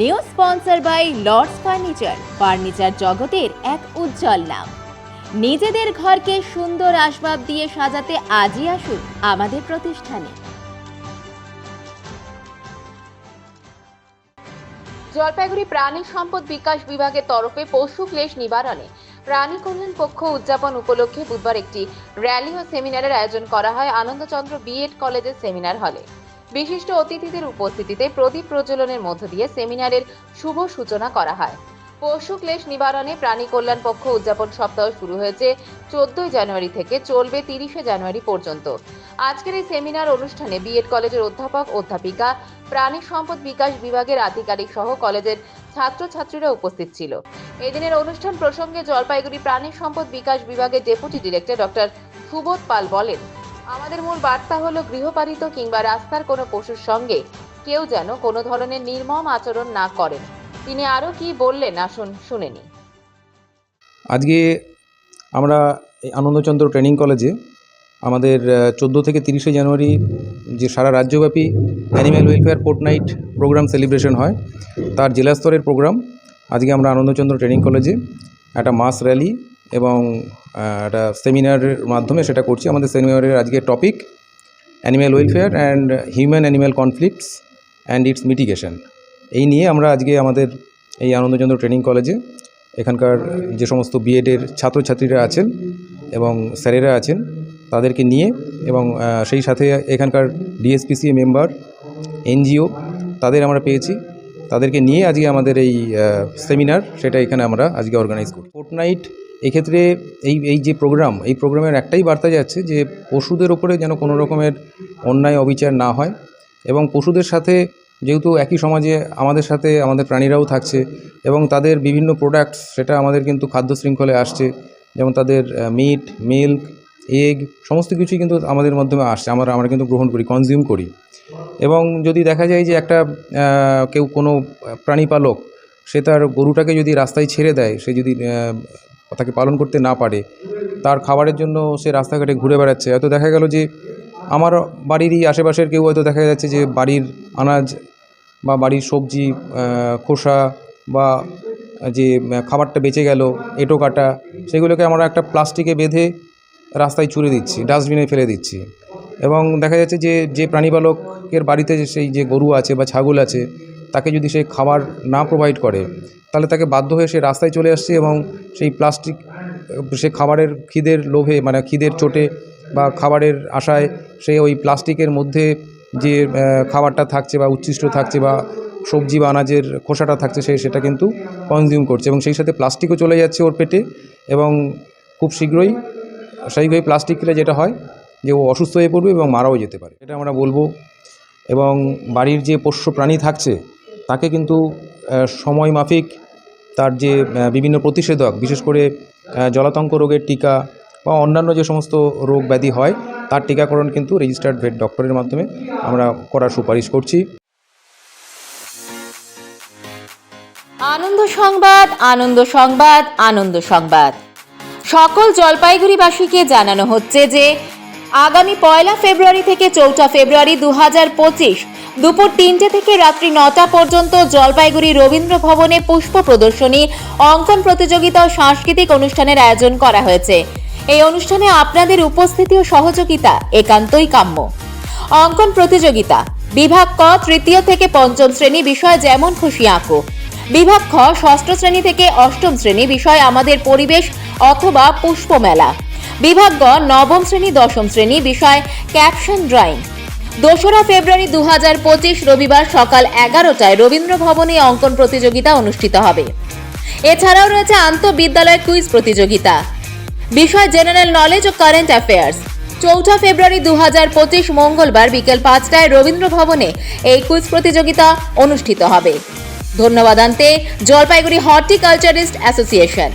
New sponsor by Lords furniture. Furniture জগতের এক উজ্জ্বল নাম। নিজেদের ঘরকে সুন্দর আসবাব দিয়ে সাজাতে আজই আসুন আমাদের প্রতিষ্ঠানে। জলপাইগুড়ি প্রাণী সম্পদ বিকাশ বিভাগের তরফে পশু ক্লেশ নিবারণে প্রাণী কল্যাণ পক্ষ উদযাপন উপলক্ষে বুধবার একটি র্যালি ও সেমিনারের আয়োজন করা হয় আনন্দচন্দ্র বিএড কলেজের সেমিনার হলে। বিশিষ্ট অতিথিদের উপস্থিতিতে প্রদীপ প্রজ্বলনের মধ্য দিয়ে সেমিনারের শুভ সূচনা করা হয়। পশু ক্লেশ নিবারণে প্রাণী কল্যাণ পক্ষ উদযাপন সপ্তাহ শুরু হয়েছে চোদ্দই জানুয়ারি থেকে চলবে তিরিশে জানুয়ারি পর্যন্ত। আজকের এই সেমিনার অনুষ্ঠানে বিএড কলেজের অধ্যাপক, অধ্যাপিকা, প্রাণী সম্পদ বিকাশ বিভাগের আধিকারিক সহ কলেজের ছাত্রছাত্রীরা উপস্থিত ছিল। এদিনের অনুষ্ঠান প্রসঙ্গে জলপাইগুড়ি প্রাণী সম্পদ বিকাশ বিভাগের deputy director doctor Subodh Pal বলেন আমাদের মূল বার্তা হলো গৃহপালিত কিংবা রাস্তার কোনো পশুর সঙ্গে কেউ যেন কোনো ধরনের নির্মম আচরণ না করেন। তিনি আরও কি বললেন? আসুন, শুনে নিই। আজকে আমরা এই আনন্দচন্দ্র ট্রেনিং কলেজে আমাদের চোদ্দ থেকে তিরিশে জানুয়ারি যে সারা রাজ্যব্যাপী animal welfare fortnight program celebration হয়, তার জেলা স্তরের প্রোগ্রাম আজকে আমরা আনন্দচন্দ্র ট্রেনিং কলেজে একটা মাস র্যালি এবং একটা সেমিনারের মাধ্যমে সেটা করছি। আমাদের সেমিনারের আজকে topic animal welfare and human animal conflicts and its mitigation এই নিয়ে আমরা আজকে আমাদের এই আনন্দচন্দ্র ট্রেনিং কলেজে এখানকার যে সমস্ত বিএডের ছাত্রছাত্রীরা আছেন এবং স্যারেরা আছেন, তাদেরকে নিয়ে এবং সেই সাথে এখানকার ডিএসপিসি মেম্বার এনজিও তাদের আমরা পেয়েছি। তাদেরকে নিয়ে আজকে আমাদের এই সেমিনার সেটা এখানে আমরা আজকে অর্গানাইজ করি ফোর্টনাইট এক্ষেত্রে এই এই যে প্রোগ্রাম এই প্রোগ্রামের একটাই বার্তা যাচ্ছে যে পশুদের ওপরে যেন কোনো রকমের অন্যায় অবিচার না হয় এবং পশুদের সাথে যেহেতু একই সমাজে আমাদের সাথে আমাদের প্রাণীরাও থাকছে এবং তাদের বিভিন্ন প্রোডাক্টস সেটা আমাদের কিন্তু খাদ্য শৃঙ্খলে আসছে, যেমন তাদের মিট মিল্ক এগ সমস্ত কিছুই কিন্তু আমাদের মাধ্যমে আসছে, আমরা আমরা কিন্তু গ্রহণ করি কনজিউম করি। এবং যদি দেখা যায় যে একটা কেউ কোনো প্রাণী পালক সে তার গরুটাকে যদি রাস্তায় ছেড়ে দেয়, সে যদি তাকে পালন করতে না পারে, তার খাবারের জন্য সে রাস্তাঘাটে ঘুরে বেড়াচ্ছে। হয়তো দেখা গেল যে আমার বাড়িরই আশেপাশের কেউ হয়তো দেখা যাচ্ছে যে বাড়ির আনাজ বা বাড়ির সবজি খোসা বা যে খাবারটা বেঁচে গেল, এঁটো কাটা, সেগুলোকে আমরা একটা প্লাস্টিকে বেঁধে রাস্তায় ছুঁড়ে দিচ্ছি, ডাস্টবিনে ফেলে দিচ্ছি। এবং দেখা যাচ্ছে যে যে প্রাণীপালকের বাড়িতে সেই যে গরু আছে বা ছাগল আছে তাকে যদি সে খাবার না প্রোভাইড করে, তাহলে তাকে বাধ্য হয়ে সে রাস্তায় চলে আসছে এবং সেই প্লাস্টিক সে খাবারের খিদের লোভে মানে খিদের চোটে বা খাবারের আশায় সে ওই প্লাস্টিকের মধ্যে যে খাবারটা থাকছে বা উচ্ছিষ্ট থাকছে বা সবজি বা আনাজের খোসাটা থাকছে, সে সেটা কিন্তু কনজিউম করছে এবং সেই সাথে প্লাস্টিকও চলে যাচ্ছে ওর পেটে এবং খুব শীঘ্রই সেইভাবে প্লাস্টিক খেলে যেটা হয় যে ও অসুস্থ হয়ে পড়বে এবং মারাও যেতে পারে। এটা আমরা বলব এবং বাড়ির যে পোষ্য প্রাণী থাকছে তাকে কিন্তু সময় মাফিক তার যে বিভিন্ন প্রতিষেধক, বিশেষ করে জলাতঙ্ক রোগের টিকা বা অন্যান্য যে সমস্ত রোগ ব্যাধি হয়, তার টিকাকরণ কিন্তু রেজিস্টার্ড ভেট ডক্টরের মাধ্যমে আমরা করার সুপারিশ করছি। আনন্দ সংবাদ আনন্দ সংবাদ আনন্দ সংবাদ। সকল জলপাইগুড়িবাসীকে জানানো হচ্ছে যে আগামী পয়লা ফেব্রুয়ারি থেকে চৌঠা ফেব্রুয়ারি দু হাজার পঁচিশ দুপুর তিনটে থেকে রাত্রি নটা পর্যন্ত জলপাইগুড়ি রবীন্দ্র ভবনে পুষ্প প্রদর্শনী, অঙ্কন প্রতিযোগিতা ও সাংস্কৃতিক অনুষ্ঠানের আয়োজন করা হয়েছে। এই অনুষ্ঠানে আপনাদের উপস্থিতি ও সহযোগিতা একান্তই কাম্য। অঙ্কন প্রতিযোগিতা, বিভাগ ক তৃতীয় থেকে পঞ্চম শ্রেণি বিষয় যেমন খুশি আঁকো। বিভাগ খ ষষ্ঠ শ্রেণি থেকে অষ্টম শ্রেণি বিষয় আমাদের পরিবেশ অথবা পুষ্প মেলা। বিভাগ গ নবম শ্রেণি, দশম শ্রেণি বিষয় ক্যাপশন ড্রয়িং দোসরা ফেব্রুয়ারি দু হাজার পঁচিশ রবিবার সকাল এগারোটায় রবীন্দ্র ভবনে অঙ্কন প্রতিযোগিতা অনুষ্ঠিত হবে। এছাড়াও রয়েছে আন্তঃবিদ্যালয় কুইজ প্রতিযোগিতা। বিষয় জেনারেল নলেজ ও কারেন্ট অ্যাফেয়ার্স চৌঠা ফেব্রুয়ারি দু হাজার পঁচিশ মঙ্গলবার বিকেল পাঁচটায় রবীন্দ্র ভবনে এই কুইজ প্রতিযোগিতা অনুষ্ঠিত হবে। ধন্যবাদ আনতে, জলপাইগুড়ি হর্টিকালচারিস্ট অ্যাসোসিয়েশন।